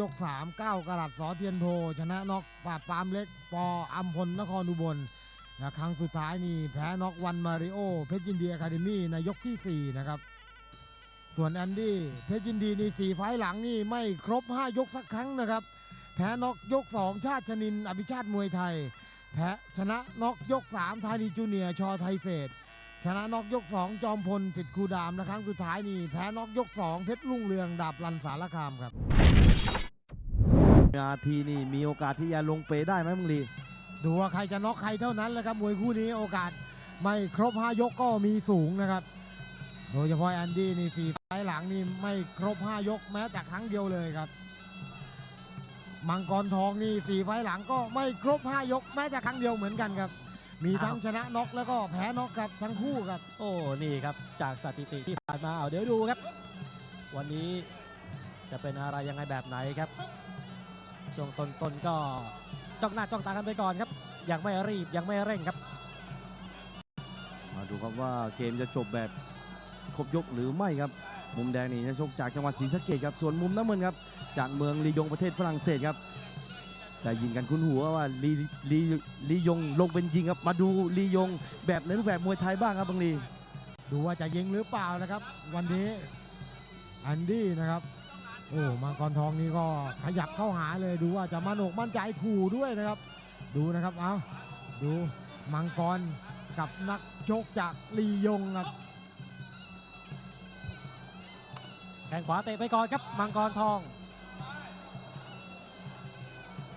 ยก 3 9กรัตสอเทียนโพ ชนะน็อกปราบปามเล็ก ปออัมพลนครอุบลและครั้งสุดท้ายนี่แพ้น็อกวันมาริโอ เพชรยินดีอะคาเดมี่ในยกทีสี่ 4 นะครับ ส่วนแอนดี้เพชรยินดีนี่สี่ไฟหลังนี่ไม่ครบ 5 ยกสักครั้งนะครับ แพ้น็อกยก 2 ชาติชนิน อภิชาติมวยไทย แพ้ชนะน็อกยก3ธานีจูเนียชอไทยเศษชนะน็อกยก 2 จอมพลสิทธิ์คูดามและครั้งสุดท้ายนี่แพ้น็อกยก 2 เพชรลุ่งเรืองดาบรันสารคามครับ นาทีนี่มีโอกาสที่จะลงเปได้ไหมมึงลีดูว่าใครจะน็อกใครเท่านั้นแหละครับมวยคู่นี้โอกาสไม่ครบ5ยกก็มีสูงนะครับ โดยเฉพาะแอนดี้นี่สี่ไฟล์หลังนี่ไม่ครบ5ยกแม้แต่ครั้งเดียวเลยครับ มังกรทองนี่สี่ไฟล์หลังก็ไม่ครบ5ยกแม้แต่ครั้งเดียวเหมือนกันครับ มีทั้งชนะน็อกแล้วก็แพ้น็อกครับทั้งคู่ครับ โอ้นี่ครับจากสถิติที่ผ่านมาเอาเดี๋ยวดูครับ วันนี้จะเป็นอะไรยังไงแบบไหนครับ ช่วงต้นๆก็จ้องหน้าจ้องตากันไปก่อนครับ ยังไม่รีบยังไม่เร่งครับ มาดูครับว่าเกมจะจบแบบครบยกหรือไม่ครับ มุมแดงนี่จะชกจากจังหวัดศรีสะเกดครับ ส่วนมุมน้ำเงินครับ จากเมืองลียงประเทศฝรั่งเศสครับแต่ยินกันคุ้นหัวว่าลีลีลียงลงเป็นยิงครับ มาดูลียงแบบในรูปแบบมวยไทยบ้างครับบางลีดูว่าจะยิงหรือเปล่านะครับ วันนี้แอนดี้นะครับ โอ้มังกรทองนี่ก็ขยับเข้าหาเลยดูว่าจะมั่นอกมั่นใจขู่ด้วยนะครับ ดูนะครับเอาดูมังกรกับนักชกจากลียงครับแข้งขวาเตะไปก่อนครับมังกรทอง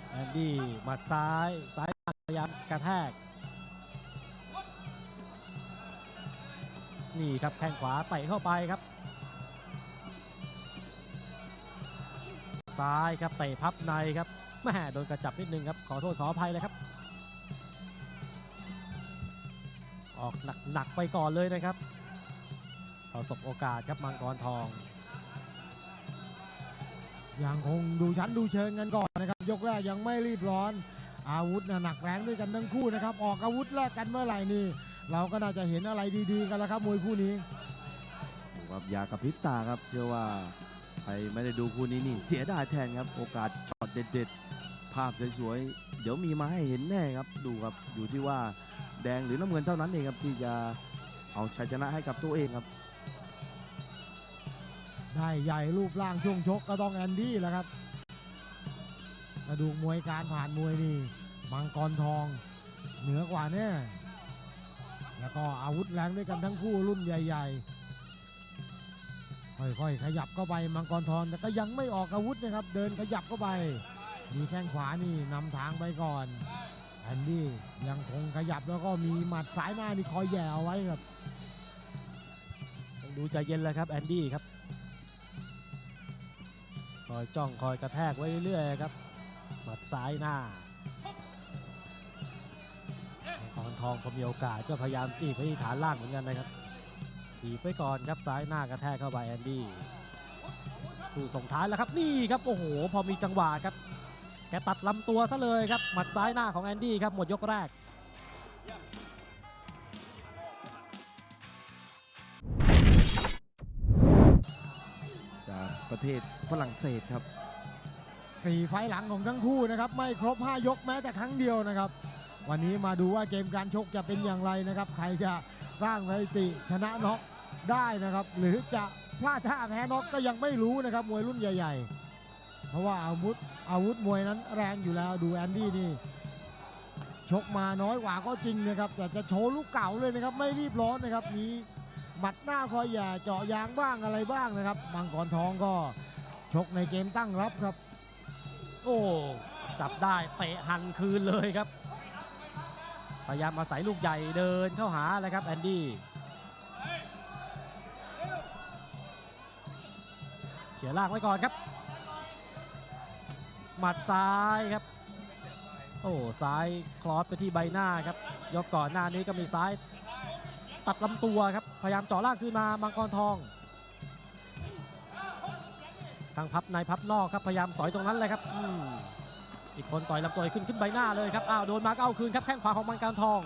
แอนดี้หมัดซ้ายซ้ายพยายามกระแทก นี่ครับแข้งขวาเตะเข้าไปครับ ซ้ายครับเตะพับในครับแม่โดนกระจับนิดนึงครับขอโทษขออภัยเลยครับ ออกหนักๆไปก่อนเลยนะครับประสบโอกาสครับมังกรทอง ยังคงดูชั้นดูเชิงกันก่อนนะครับ ยกแรกยังไม่รีบร้อน อาวุธน่ะหนักแรงด้วยกันทั้งคู่นะครับ ออกอาวุธแลกกันเมื่อไหร่นี่ เราก็น่าจะเห็นอะไรดีๆกันแล้วครับมวยคู่นี้ดูครับอยากกับพริบตาครับเชื่อว่า ใครไม่ได้ดูคู่นี้นี่เสียดายแทนครับ โอกาสช็อตเด็ด ๆ ภาพสวยๆ เดี๋ยวมีมาให้เห็นแน่ครับ ดูครับ อยู่ที่ว่าแดงหรือน้ำเงินเท่านั้นเองครับที่จะเอาชัยชนะให้กับตัวเองครับ ได้ใหญ่รูปร่างช่วงชกก็ต้องแอนดี้แหละครับกระดูกมวยการผ่านมวยนี่มังกรทองเหนือกว่าแน่แล้วก็อาวุธแรงด้วยกันทั้งคู่รุ่นใหญ่ ๆ ค่อยๆ ขยับเข้าไปมังกรทองแต่ก็ยังไม่ออกอาวุธนะครับ เดินขยับเข้าไป มีแข้งขวานี่นำทางไปก่อนแอนดี้ยังคงขยับแล้วก็มีหมัดสายหน้านี่คอยแย่เอาไว้ครับต้องดูใจเย็นแล้วครับแอนดี้ครับคอยจ้องคอยกระแทกไว้เรื่อยๆครับหมัดซ้ายหน้ามังกรทองพอมีโอกาสก็พยายามจี้ไปที่ฐานล่างเหมือนกันนะครับ ถีบไปก่อนครับซ้ายหน้ากระแทกเข้าไปแอนดี้ดูส่งท้ายแล้วครับนี่ครับโอ้โหพอมีจังหวะครับ แกตัดลำตัวซะเลยครับหมัดซ้ายหน้าของแอนดี้ครับหมดยกแรกจากประเทศฝรั่งเศสครับสี่ไฟล์หลังของทั้งคู่นะครับไม่ครบ 5 ยกแม้แต่ครั้งเดียวนะครับ วันนี้มาดูว่าเกมการชกจะเป็นอย่างไรนะครับ ใครจะสร้างสถิติชนะน็อก ได้นะครับ หรือจะพลาดท่าแพ้น็อกก็ยังไม่รู้นะครับมวยรุ่นใหญ่ ๆ เพราะว่าอาวุธอาวุธมวยนั้นแรงอยู่แล้วดูแอนดี้นี่ชกมาน้อยกว่าก็จริงนะครับแต่จะโชว์ลูกเก่าเลยนะครับ ไม่รีบร้อนนะครับมีหมัดหน้าคอยแย่เจาะยางบ้างอะไรบ้างนะครับมังกรทองก็ชกในเกมตั้งรับครับ โอ้จับได้เตะหันคืนเลยครับพยายามมาใส่ลูกใหญ่เดินเข้าหาเลยครับแอนดี้ เขียล่างไว้ก่อนครับ หมัดซ้ายครับ โอ้ซ้ายคลอสไปที่ใบหน้าครับ ยกก่อนหน้านี้ก็มีซ้ายตัดลำตัวครับ พยายามเจ่อล่างคืนมามังกรทอง ทางพับในพับนอกครับ พยายามสอยตรงนั้นเลยครับอือีกคนต่อยลำตัวขึ้นขึ้นใบหน้าเลยครับ อ้าวโดนมาก็เอาคืนครับ แข้งขวาของมังกรทอง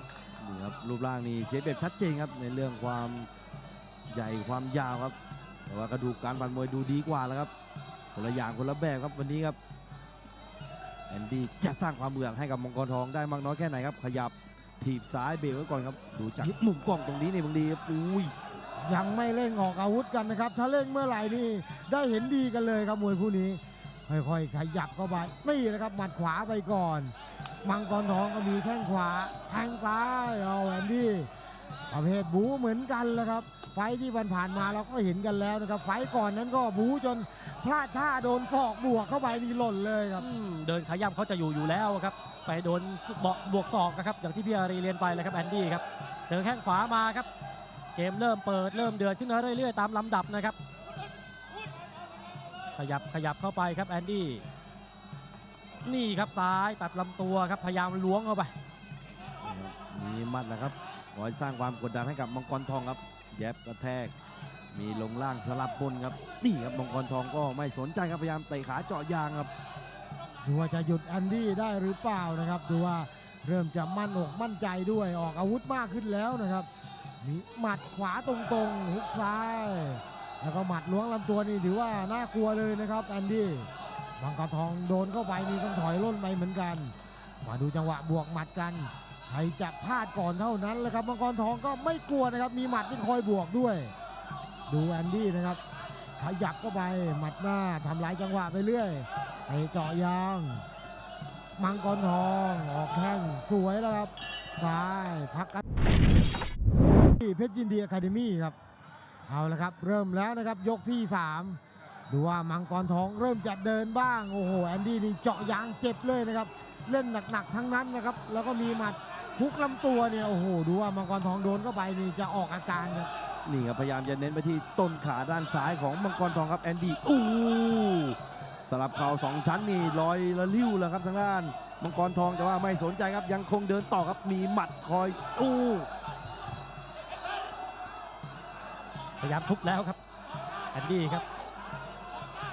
นี่ครับรูปร่างนี่เสียเปรียบชัดเจนครับในเรื่องความใหญ่ความยาวครับ แต่ว่ากระดูกการผ่นมวยดูดีกว่าแล้วครับคนละอย่างคนละแบบครับวันนี้ครับแอนดี้จะสร้างความเบื่อให้กับมังกรทองได้มากน้อยแค่ไหนครับ ขยับถีบซ้ายเบรกไว้ก่อนครับ ดูจากมุมกล้องตรงนี้นี่บางทีครับอุ้ยยังไม่เร่งออกอาวุธกันนะครับ ถ้าเร่งเมื่อไหร่นี่ได้เห็นดีกันเลยครับมวยคู่นี้ ค่อยๆ ขยับเข้าไปนี่นะครับหมัดขวาไปก่อน มังกรทองก็มีแข้งขวาแทงซ้ายเอาแอนดี้ ประเภทบูเหมือนกันแหล้วครับ ไฟท์ที่ผ่านๆมาเราก็เห็นกันแล้วนะครับ ไฟท์ก่อนนั้นก็บูจนพลาดท่าโดนฟอกบวกเข้าไปนี่หล่นเลยครับอืมเดินขย้ำเขาจะอยู่อยู่แล้วครับ ไปโดนเบาะบวกศอกนะครับอย่างที่พี่อารีเรียนไปเลยครับแอนดี้ครับเจอแข้งขวามาครับ เกมเริ่มเปิดเริ่มเดือดขึ้นมาเรื่อยๆตามลำดับนะครับ ขยับขยับเข้าไปครับแอนดี้นี่ครับซ้ายตัดลำตัวครับพยายามล้วงเข้าไปมีหมัดนะครับ คอยสร้างความกดดันให้กับมังกรทองครับแยบกระแทก มีลงล่างสลับบนครับนี่ครับมังกรทองก็ไม่สนใจครับพยายามเตะขาเจาะยางครับ ดูว่าจะหยุดแอนดี้ได้หรือเปล่านะครับ ดูว่าเริ่มจะมั่นอกมั่นใจด้วยออกอาวุธมากขึ้นแล้วนะครับมีหมัดขวาตรงๆ หุกซ้าย แล้วก็หมัดล้วงลำตัวนี่ถือว่าน่ากลัวเลยนะครับแอนดี้บางกรทองโดนเข้าไปนี่ต้องถอยร่นไปเหมือนกัน มาดูจังหวะบวกหมัดกัน ใครจะพลาดก่อนเท่านั้นแหละครับมังกรทองก็ไม่กลัวนะครับ มีหมัดที่คอยบวกด้วย ดูแอนดี้นะครับ ขยับเข้าไปหมัดหน้าทำลายจังหวะไปเรื่อยไปเจาะยาง มังกรทองออกแข้งสวยแล้วครับซ้ายพักกันที่เพชรยินดีอะคาเดมี่ครับ เอาละครับ เริ่มแล้วนะครับยกที่ 3 ดูว่ามังกรทองเริ่มจะเดินบ้าง โอ้โหแอนดี้นี่เจาะยางเจ็บเลยนะครับ เล่นหนักๆทั้งนั้นนะครับ แล้วก็มีหมัดฮุกลำตัวเนี่ย โอ้โห ดูว่ามังกรทองโดนเข้าไปนี่จะออกอาการครับ นี่ครับ พยายามจะเน้นไปที่ต้นขาด้านซ้ายของมังกรทองครับแอนดี้อู้สลับเข่าสองชั้นนี่ลอยละลิ้วแล้วครับทางด้าน มังกรทองแต่ว่าไม่สนใจครับยังคงเดินต่อครับมีหมัดคอยอู้พยายามทุบแล้วครับแอนดี้ครับ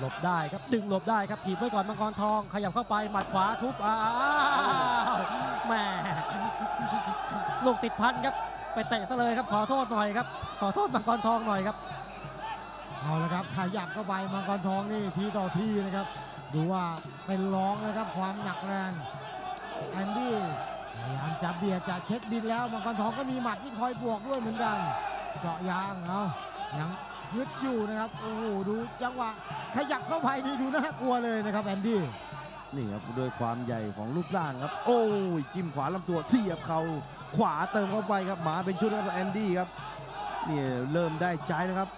หลบได้ครับดึงหลบได้ครับถีบไว้ก่อนมังกรทอง ขยับเข้าไปหมัดขวาทุบอ้าวแม่ลูกติดพันครับ ไปเตะซะเลยครับขอโทษหน่อยครับ ขอโทษมังกรทองหน่อยครับ เอาละครับขยับเข้าไปมังกรทองนี่ทีต่อทีนะครับ ดูว่าเป็นร้องนะครับความหนักแรงแอนดี้พยายามจะเบียดจะเช็คบินแล้วมังกรทองก็มีหมัดที่คอยบวกด้วยเหมือนกัน เจาะยางเอายัง ยึดอยู่นะครับ โอ้โหดูจังหวะขยับเข้าไปนี่ดูน่ากลัวเลยนะครับแอนดี้นี่ครับด้วยความใหญ่ของรูปร่างครับ โอ้ยจิ้มขวาลำตัวเสียบเข่าขวาเติมเข้าไปครับหมาเป็นชุดครับแอนดี้ครับนี่เริ่มได้ใจนะครับ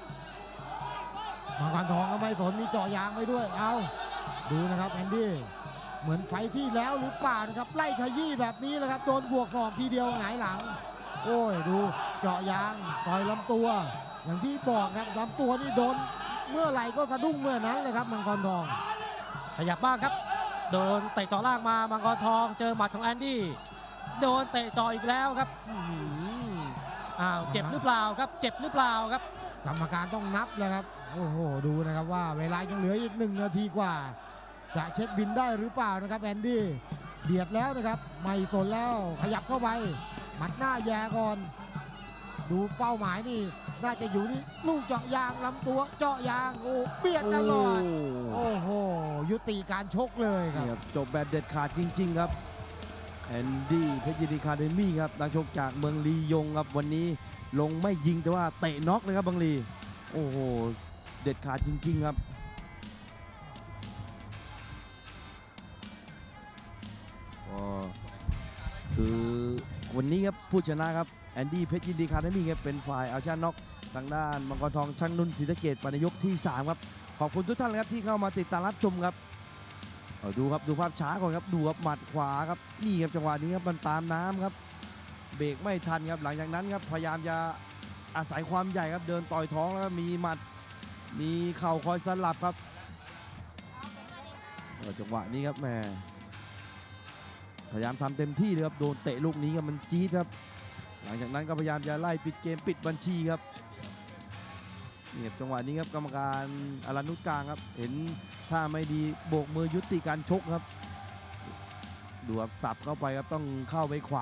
มังกรทองก็ไม่สนมีเจาะยางไปด้วยเอาดูนะครับแอนดี้เหมือนไฟที่แล้วหรือเปล่านะครับไล่ขยี้แบบนี้แหละครับโดนบวกศอกทีเดียวหงายหลัง โอ้ยดูเจาะยางต่อยลำตัว อย่างที่บอกครับลำตัวนี่โดนเมื่อไหร่ก็สะดุ้งเมื่อนั้นเลยครับมังกรทอง ขยับบ้างครับ โดนเตะเจ่อล่างมามังกรทองเจอหมัดของแอนดี้โดนเตะเจ่ออีกแล้วครับอื้อหืออ้าวเจ็บหรือเปล่าครับ เจ็บหรือเปล่าครับกรรมการต้องนับแล้วครับโอ้โหดูนะครับว่าเวลายังเหลืออีกหนึ่งนาทีกว่า จะเช็คบินได้หรือเปล่านะครับแอนดี้เบียดแล้วนะครับไม่สนแล้วขยับเข้าไปหมัดหน้าแย่ก่อน ดูเป้าหมายนี่ น่าจะอยู่ที่ลูกเจาะยางลำตัวเจาะยางโอ้เบียดตลอด โอ้โอ้โหยุติการชกเลยคนี่รับครับ จบแบบเด็ดขาดจริง ๆ ครับแอนดี้เพชรยินดีคาเดมี่ครับนักชกจากเมืองลียงครับวันนี้ลงไม่ยิงแต่ว่าเตะน็อกเลยครับบังลี โอ้โห เด็ดขาดจริง ๆ ครับก็คือวันนี้ครับผู้ชนะครับ แอนดี้เพชรยินดีคาเดมี่ครับเป็นฝ่ายเอาชนะน็อกทางด้านมังกรทองช่างนุ่นศรีสะเกดปานยกที่ 3 ครับ ขอบคุณทุกท่านเลยครับที่เข้ามาติดตามรับชมครับดูครับดูภาพช้าก่อนครับดูครับหมัดขวาครับนี่ครับจังหวะนี้ครับมันตามน้ำครับ เบรกไม่ทันครับหลังจากนั้นครับพยายามจะอาศัยความใหญ่ครับเดินต่อยท้องแล้วมีหมัดมีเข่าคอยสลับครับจังหวะนี้ครับแหมพยายามทำเต็มที่เลยครับโดนเตะลูกนี้ครับมันจี๊ดครับ หลังจากนั้นก็พยายามจะไล่ปิดเกมปิดบัญชีครับนี่ครับจังหวะนี้ครับกรรมการอรันนุกลางครับ เห็นถ้าไม่ดีโบกมือยุติการชกครับ ดูครับสับเข้าไปครับต้องเข้าไปขวา